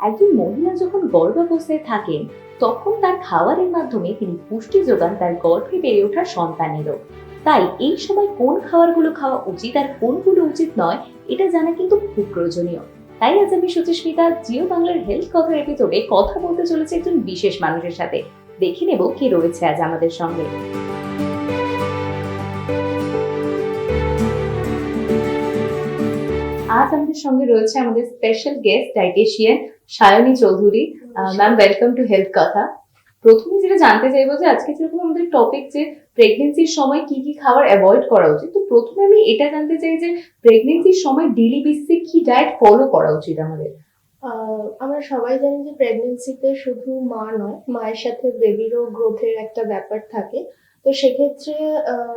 একজন মহিলা যখন গর্ভাবস্থায় থাকেন, তখন তার খাবারের মাধ্যমে তিনি পুষ্টি যোগান তার গর্ভে বেড়ে ওঠা সন্তানেরও তাই এই সময় কোন খাবারগুলো খাওয়া উচিত আর কোনগুলো উচিত নয়, এটা জানা কিন্তু খুব প্রয়োজনীয়। তাই আজ আমি সুচিস্মিতা জিও বাংলার হেলথ কথার এপিসোডে কথা বলতে চলেছে একজন বিশেষ মানুষের সাথে। দেখে নেব কে রয়েছে আজ আমাদের সঙ্গে। আজ আমাদের সঙ্গে রয়েছে আমাদের special guest dietitian Sayani Chowdhury. Ma'am welcome to health কথা প্রথমে যেটা জানতে চাইব যে আজকে যেরকম আমাদের টপিক যে প্রেগনেন্সির সময় কি কি খাবার অ্যাভয়েড করা উচিত তো প্রথমে আমি এটা জানতে চাই যে প্রেগনেন্সির সময় ডেলি বেসিসে কি ডায়েট ফলো করা উচিত আমাদের? আমরা সবাই জানি যে প্রেগনেন্সিতে শুধু মা নয় মায়ের সাথে বেবিরও গ্রোথের একটা ব্যাপার থাকে। তো সেক্ষেত্রে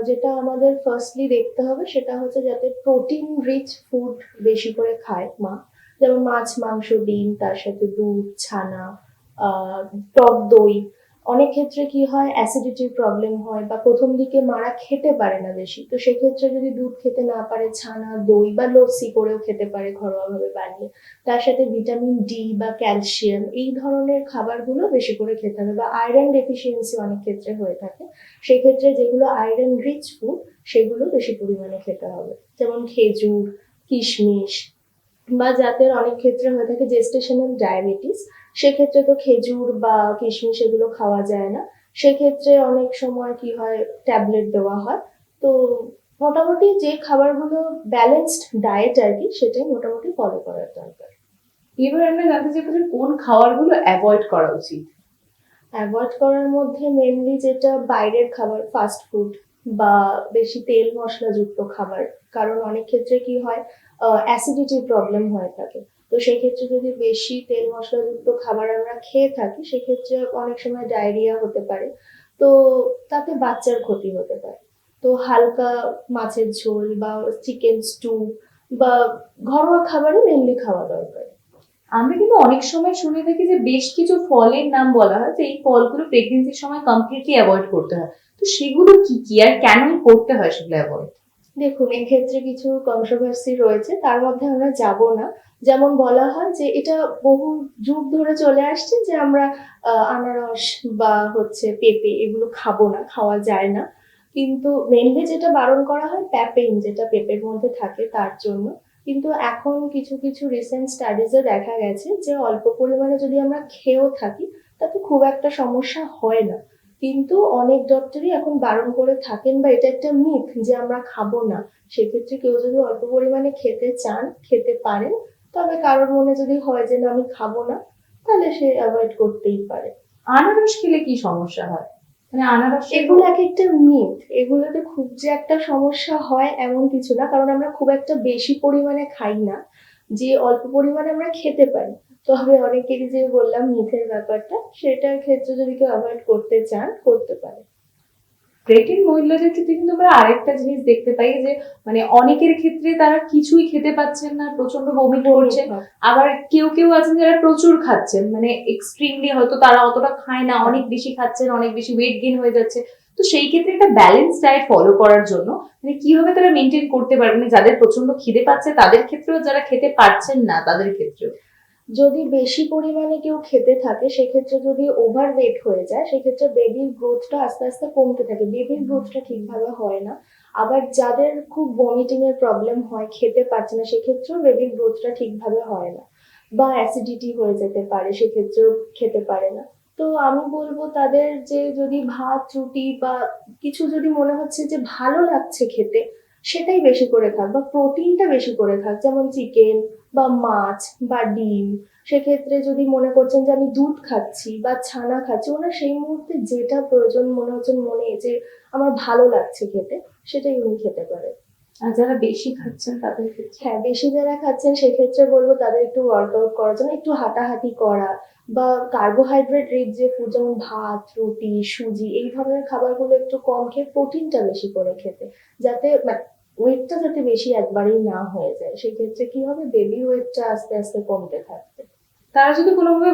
যেটা আমাদের ফার্স্টলি দেখতে হবে সেটা হচ্ছে যাতে প্রোটিন রিচ ফুড বেশি করে খায় মা। যেমন মাছ, মাংস, ডিম, তার সাথে দুধ, ছানা টক দই। অনেক ক্ষেত্রে কি হয় অ্যাসিডিটির প্রবলেম হয় বা প্রথম দিকে মারা খেতে পারে না বেশি। তো সেক্ষেত্রে যদি দুধ খেতে না পারে, ছানা, দই বা লস্যি করেও খেতে পারে ঘরোয়াভাবে বানিয়ে। তার সাথে ভিটামিন ডি বা ক্যালসিয়াম এই ধরনের খাবারগুলো বেশি করে খেতে হবে বা আয়রন ডেফিসিয়েন্সি অনেক ক্ষেত্রে হয়ে থাকে। সেক্ষেত্রে যেগুলো আয়রন রিচ ফুড সেগুলো বেশি পরিমাণে খেতে হবে। যেমন খেজুর, কিশমিশ বা যাদের অনেক ক্ষেত্রে হয়ে থাকে জেস্টেশনাল ডায়াবেটিস সেক্ষেত্রে তো খেজুর বা কিশমিশ এগুলো খাওয়া যায় না। সেক্ষেত্রে অনেক সময় কি হয় ট্যাবলেট দেওয়া হয়। তো মোটামুটি যে খাবারগুলো ব্যালেন্সড ডায়েট আর কি সেটাই মোটামুটি ফলো করার দরকার। এবার আমরা জানতে চাইব যে কোন খাবারগুলো অ্যাভয়েড করা উচিত? অ্যাভয়েড করার মধ্যে মেনলি যেটা বাইরের খাবার ফাস্ট ফুড বা বেশি তেল মশলাযুক্ত খাবার। কারণ অনেক ক্ষেত্রে কি হয় অ্যাসিডিটির প্রবলেম হয়ে থাকে। তো সেক্ষেত্রে যদি বেশি তেল মশলাযুক্ত খাবার আমরা খেয়ে থাকি, সেক্ষেত্রে অনেক সময় ডায়রিয়া হতে পারে। তো তাতে বাচ্চার ক্ষতি হতে পারে। তো হালকা মাছের ঝোল বা চিকেন স্টু বা ঘরোয়া খাবারই মেনলি খাওয়া দরকার। আমরা কিন্তু অনেক সময় শুনে থাকি যে বেশ কিছু ফলের নাম বলা হয় যে এই ফলগুলো প্রেগনেন্সির সময় কমপ্লিটলি অ্যাভয়েড করতে হয়। তো সেগুলো কি কি আর কেনই করতে হয় সেগুলো অ্যাভয়েড দেখুন, এক্ষেত্রে কিছু কন্ট্রোভার্সি রয়েছে, তার মধ্যে আমরা যাব না। যেমন বলা হয় যে এটা বহু যুগ ধরে চলে আসছে যে আমরা আনারস বা হচ্ছে পেঁপে এগুলো খাব না, খাওয়া যায় না। কিন্তু মেনলি যেটা বারণ করা হয় প্যাপেইন যেটা পেঁপের মধ্যে থাকে তার জন্য। কিন্তু এখন কিছু কিছু রিসেন্ট স্টাডিজে দেখা গেছে যে অল্প পরিমাণে যদি আমরা খেয়েও থাকি, তাতে খুব একটা সমস্যা হয় না। কিন্তু অনেক ডক্টরই এখন বারণ করে থাকেন বা এটা একটা মিথ যে আমরা খাব না। সেক্ষেত্রে কেউ যদি অল্প পরিমাণে খেতে চান, খেতে পারেন, তবে কারোর মনে যদি হয় যে না, আমি খাব না, তাহলে সে অ্যাভয়েড করতেই পারে। আনারস খেলে কি সমস্যা হয়? মানে এগুলো এক একটা মিথ এগুলোতে খুব যে একটা সমস্যা হয় এমন কিছু না, কারণ আমরা খুব একটা বেশি পরিমাণে খাই না, যে অল্প পরিমাণে আমরা খেতে পারি। তবে অনেকেরই যে বললাম মিথের ব্যাপারটা, সেটার ক্ষেত্রে যদি কেউ অ্যাভয়েড করতে চান, করতে পারে। প্রেগনেন্ট মহিলাদের ক্ষেত্রে কিন্তু আমরা আরেকটা জিনিস দেখতে পাই যে মানে অনেকের ক্ষেত্রে তারা কিছুই খেতে পাচ্ছেন না প্রচণ্ড বমি করছেন। আবার কেউ কেউ আছেন যারা প্রচুর খাচ্ছেন মানে এক্সট্রিমলি হয়তো তারা অতটা খায় না অনেক বেশি খাচ্ছেন অনেক বেশি ওয়েট গেইন হয়ে যাচ্ছে। তো সেই ক্ষেত্রে একটা ব্যালেন্স ডায়েট ফলো করার জন্য মানে কীভাবে তারা মেনটেন করতে পারবে? মানে যাদের প্রচণ্ড খিদে পাচ্ছে তাদের ক্ষেত্রেও যারা খেতে পারছেন না তাদের ক্ষেত্রেও। যদি বেশি পরিমাণে কেউ খেতে থাকে, সেক্ষেত্রে যদি ওভার ওয়েট হয়ে যায়, সেক্ষেত্রে বেবির গ্রোথটা আস্তে আস্তে কমতে থাকে। বেবির গ্রোথটা ঠিকভাবে হয় না। আবার যাদের খুব ভমিটিং এর প্রবলেম হয়, খেতে পারছে না, সেক্ষেত্রেও বেবির গ্রোথটা ঠিকভাবে হয় না। বা অ্যাসিডিটি হয়ে যেতে পারে, সেক্ষেত্রেও খেতে পারে না। তো আমি বলব, তাদের যে যদি ভাত, রুটি বা কিছু যদি মনে হচ্ছে যে ভালো লাগছে খেতে সেটাই বেশি করে খাক বা প্রোটিনটা বেশি করে খাক যেমন চিকেন বা মাছ বা ডিম। সেক্ষেত্রে যদি মনে করছেন যে আমি দুধ খাচ্ছি বা ছানা খাচ্ছি ওনার সেই মুহূর্তে যেটা প্রয়োজন মনে হচ্ছে মনে যে আমার ভালো লাগছে খেতে সেটাই উনি খেতে পারে আর যারা বেশি খাচ্ছেন তাদের হ্যাঁ বেশি যারা খাচ্ছেন সেক্ষেত্রে বলব তাদের একটু ওয়ার্কআউট করার জন্য একটু হাঁটাহাঁটি করা বা কার্বোহাইড্রেট রিচ যে ফুড যেমন ভাত রুটি সুজি এই ধরনের খাবারগুলো একটু কম খেয়ে প্রোটিনটা বেশি করে খেতে যাতে ওয়েটটা যাতে বেশি একবারেই না হয়ে যায়। সেক্ষেত্রে কি হবে? বেবি ওয়েটটা আস্তে আস্তে কমতে থাকবে। তারা যদি কোনোভাবে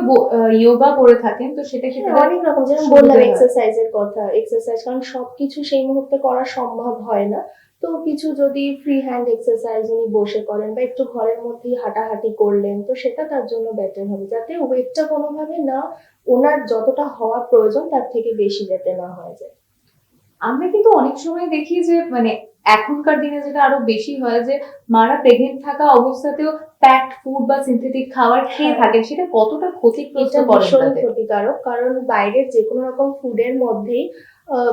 ইয়োগা করে থাকেন তো সেটা ক্ষেত্রে হ্যাঁ, অনেক রকম। যেমন বললাম এক্সারসাইজের কথা এক্সারসাইজ কারণ সবকিছু সেই মুহূর্তে করা সম্ভব হয় না। তো কিছু যদি ফ্রি হ্যান্ড এক্সারসাইজ উনি বসে করেন বা একটু ঘরের মধ্যেই হাঁটাহাঁটি করলেন তো সেটা তার জন্য বেটার হবে। যাতে ওয়েটটা কোনোভাবে না ওনার যতটা হওয়া প্রয়োজন তার থেকে বেশি যাতে না হয়ে যায়। আমরা কিন্তু অনেক সময় দেখি যে মানে এখনকার দিনে যেটা আরও বেশি হয় যে মারা প্রেগনেন্ট থাকা অবস্থাতেও প্যাকড ফুড বা সিনথেটিক খাবার খেয়ে হ্যাঁ। থাকেন। সেটা কতটা ক্ষতিগ্রস্ত করে ভীষণ ক্ষতিকারক কারণ বাইরের যে কোনো রকম ফুডের মধ্যেই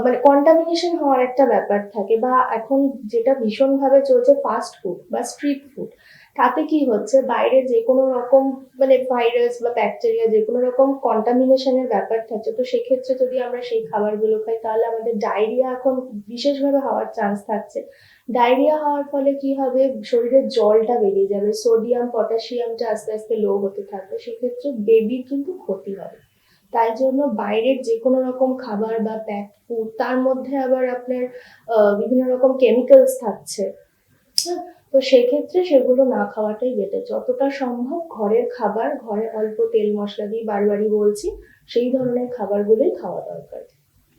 মানে কন্টামিনেশন হওয়ার একটা ব্যাপার থাকে বা এখন যেটা ভীষণভাবে চলছে ফাস্ট ফুড বা স্ট্রিট ফুড তাতে কি হচ্ছে? বাইরে যে কোনো রকম মানে ভাইরাস বা ব্যাকটেরিয়া যে কোনো রকম কন্টামিনেশনের ব্যাপার থাকছে তো সেক্ষেত্রে যদি আমরা সেই খাবারগুলো খাই, তাহলে আমাদের ডায়রিয়া এখন বিশেষভাবে হওয়ার চান্স থাকছে। ডায়রিয়া হওয়ার ফলে কি হবে? শরীরের জলটা বেরিয়ে যাবে সোডিয়াম পটাশিয়ামটা আস্তে আস্তে লো হতে থাকবে, সেক্ষেত্রে বেবির কিন্তু ক্ষতি হবে। তাই জন্য বাইরের যে কোনো রকম খাবার বা প্যাক ফুড তার মধ্যে আবার আপনার বিভিন্ন রকম কেমিক্যালস থাকছে। হ্যাঁ, তো সেক্ষেত্রে সেগুলো না খাওয়াটাই বেটার যতটা সম্ভব ঘরের খাবার ঘরে অল্প তেল মশলা দিয়ে বারবারই বলছি সেই ধরনের খাবারগুলোই খাওয়া দরকার।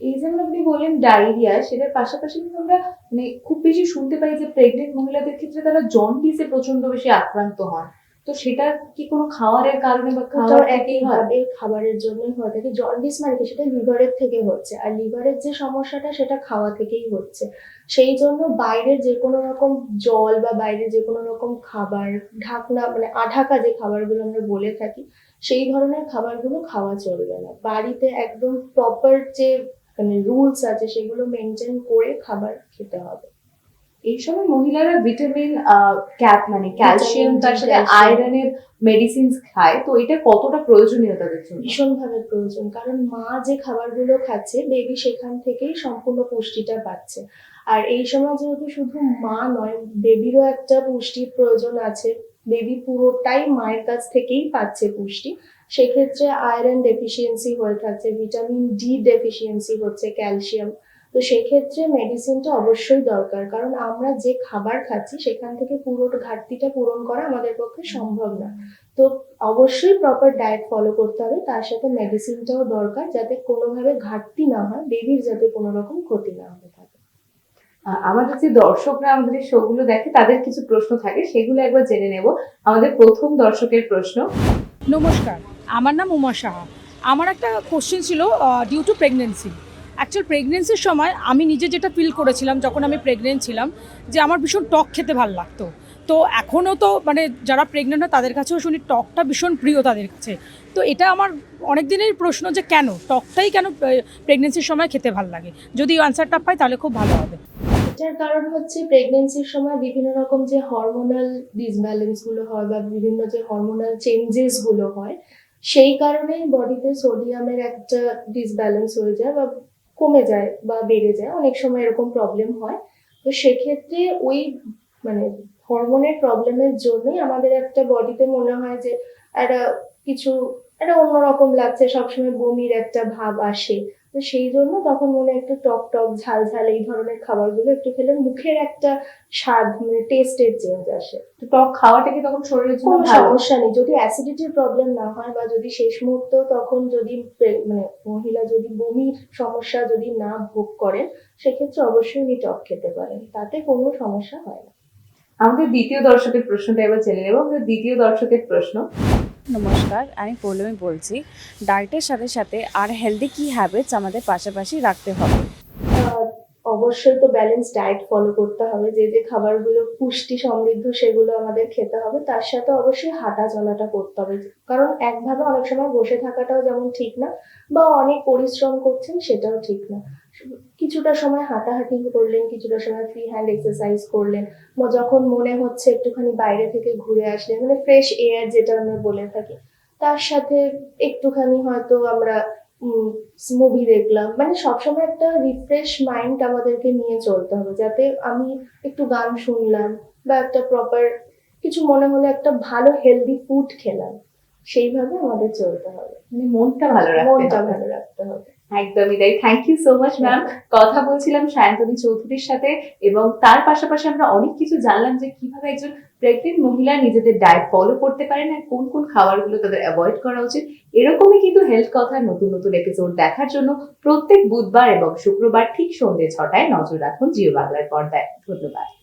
এই যেমন আপনি বললেন ডায়রিয়া সেটার পাশাপাশি কিন্তু আমরা মানে খুব বেশি শুনতে পাই যে প্রেগনেন্ট মহিলাদের ক্ষেত্রে তারা জন্ডিসে প্রচণ্ড বেশি আক্রান্ত হন। তো সেটা কি কোনো খাবারের কারণে বা খাওয়ার থেকেই হয়? একইভাবে খাবারের জন্যই হয়ে থাকে। জন্ডিস মানে কি? সেটা লিভারের থেকে হচ্ছে। আর লিভারের যে সমস্যাটা সেটা খাওয়া থেকেই হচ্ছে। সেই জন্য বাইরের যে কোনো রকম জল বা বাইরের যে কোনো রকম খাবার ঢাকনা মানে আঢাকা যে খাবারগুলো আমরা বলে থাকি সেই ধরনের খাবারগুলো খাওয়া চলবে না। বাড়িতে একদম প্রপার যে মানে রুলস আছে সেগুলো মেনটেন করে খাবার খেতে হবে। এই সময় মহিলারা ভিটামিন ক্যাপ মানে ক্যালসিয়াম তার সাথে আয়রনের মেডিসিন খায়। তো এটা কতটা প্রয়োজনীয় তাদের জন্য ভীষণভাবে প্রয়োজন। কারণ মা যে খাবারগুলো খাচ্ছে বেবি সেখান থেকেই সম্পূর্ণ পুষ্টিটা পাচ্ছে। আর এই সময় যেহেতু শুধু মা নয় বেবিরও একটা পুষ্টির প্রয়োজন আছে। বেবি পুরোটাই মায়ের কাছ থেকেই পাচ্ছে পুষ্টি। সেক্ষেত্রে আয়রন ডেফিসিয়েন্সি হয়ে থাকছে ভিটামিন ডি ডেফিসিয়েন্সি হচ্ছে ক্যালসিয়াম তো সেক্ষেত্রে মেডিসিনটা অবশ্যই দরকার। কারণ আমরা যে খাবার খাচ্ছি সেখান থেকে পুরো ঘাটতিটা পূরণ করা আমাদের পক্ষে সম্ভব না। তো অবশ্যই প্রপার ডায়েট ফলো করতে হবে। তার সাথে মেডিসিনটাও দরকার যাতে কোনোভাবে ঘাটতি না হয় বেবির যাতে কোনো রকম ক্ষতি না হতে থাকে। আমাদের যে দর্শকরা আমাদের এই শোগুলো দেখে তাদের কিছু প্রশ্ন থাকে সেগুলো একবার জেনে নেব। আমাদের প্রথম দর্শকের প্রশ্ন। নমস্কার আমার নাম উমা সাহা। আমার একটা কোশ্চেন ছিল ডিউ টু প্রেগনেন্সি অ্যাকচুয়াল প্রেগনেন্সির সময় আমি নিজে যেটা ফিল করেছিলাম যখন আমি প্রেগনেন্ট ছিলাম, যে আমার ভীষণ টক খেতে ভালো লাগতো। তো এখনও তো মানে যারা প্রেগনেন্ট হয় তাদের কাছেও শুনি টকটা ভীষণ প্রিয় তাদের কাছে। তো এটা আমার অনেক দিনের প্রশ্ন যে কেন? টকটাই কেন প্রেগনেন্সির সময় খেতে ভালো লাগে? যদি আনসারটা পাই তাহলে খুব ভালো হবে। এটার কারণ হচ্ছে প্রেগনেন্সির সময় বিভিন্ন রকম যে হরমোনাল ডিসব্যালেন্সগুলো হয় বা বিভিন্ন যে হরমোনাল চেঞ্জেসগুলো হয়, সেই কারণেই বডিতে সোডিয়ামের একটা ডিসব্যালেন্স হয়ে যায় বা কমে যায় বা বেড়ে যায়, অনেক সময় এরকম প্রবলেম হয়। তো সেক্ষেত্রে ওই মানে হরমোনের প্রবলেমের জন্যই আমাদের একটা বডিতে মনে হয় যে একটা কিছু, একটা অন্যরকম লাগছে, সবসময় বমির একটা ভাব আসে। তো সেই জন্য তখন মনে হয় একটু টক টক ঝাল ঝাল এই ধরনের খাবারগুলো একটু খেলে মুখের একটা স্বাদ মানে টেস্টের চেঞ্জ আসে। তো টক খাওয়াটা কি তখন শরীরের জন্য কোনো সমস্যা নেই। যদি অ্যাসিডিটির প্রবলেম না হয় বা যদি শেষ মুহূর্ত তখন যদি মানে মহিলা যদি বমির সমস্যা যদি না ভোগ করেন সেক্ষেত্রে অবশ্যই উনি টক খেতে পারেন। তাতে কোনো সমস্যা হয় না। আমাদের দ্বিতীয় দর্শকের প্রশ্নটা এবার জেনে নেব। আমাদের দ্বিতীয় দর্শকের প্রশ্ন নমস্কার, আমি পৌলমী বলছি। ডায়েটের সাথে সাথে আর হেলদি কি হ্যাবিটস আমাদের পাশাপাশি রাখতে হবে? অবশ্যই তো ব্যালেন্স ডায়েট ফলো করতে হবে। যে যে খাবারগুলো পুষ্টি সমৃদ্ধ সেগুলো আমাদের খেতে হবে, তার সাথে অবশ্যই হাঁটা চলাটা করতে হবে। কারণ একভাবে অনেক সময় বসে থাকাটাও যেমন ঠিক না, বা অনেক পরিশ্রম করছেন সেটাও ঠিক না। কিছুটা সময় হাঁটাহাঁটি করলেন কিছুটা সময় ফ্রি হ্যান্ড এক্সারসাইজ করলেন। যখন মনে হচ্ছে একটুখানি বাইরে থেকে ঘুরে আসলেন মানে ফ্রেশ এয়ার যেটা আমরা বলে থাকি তার সাথে একটুখানি হয়তো আমরা মুভি দেখলাম। মানে সবসময় একটা রিফ্রেশ মাইন্ড আমাদেরকে নিয়ে চলতে হবে যাতে আমি একটু গান শুনলাম বা একটা প্রপার কিছু মনে হলে একটা ভালো হেলদি ফুড খেলাম। সেইভাবে আমাদের চলতে হবে। মানে মনটা ভালো মনটা ভালো রাখতে হবে। একদমই তাই। Thank you so much ma'am কথা বলছিলাম সায়ন্তনী চৌধুরীর সাথে এবং তার পাশাপাশি আমরা অনেক কিছু জানলাম যে কীভাবে একজন প্রেগনেন্ট মহিলা নিজেদের ডায়েট ফলো করতে পারেন আর কোন কোন খাবারগুলো তাদের অ্যাভয়েড করা উচিত। এরকমই কিন্তু হেলথ কথার নতুন নতুন এপিসোড দেখার জন্য প্রত্যেক বুধবার এবং শুক্রবার ঠিক সন্ধ্যে ছটায় নজর রাখুন জিও বাংলার পর্দায়। ধন্যবাদ।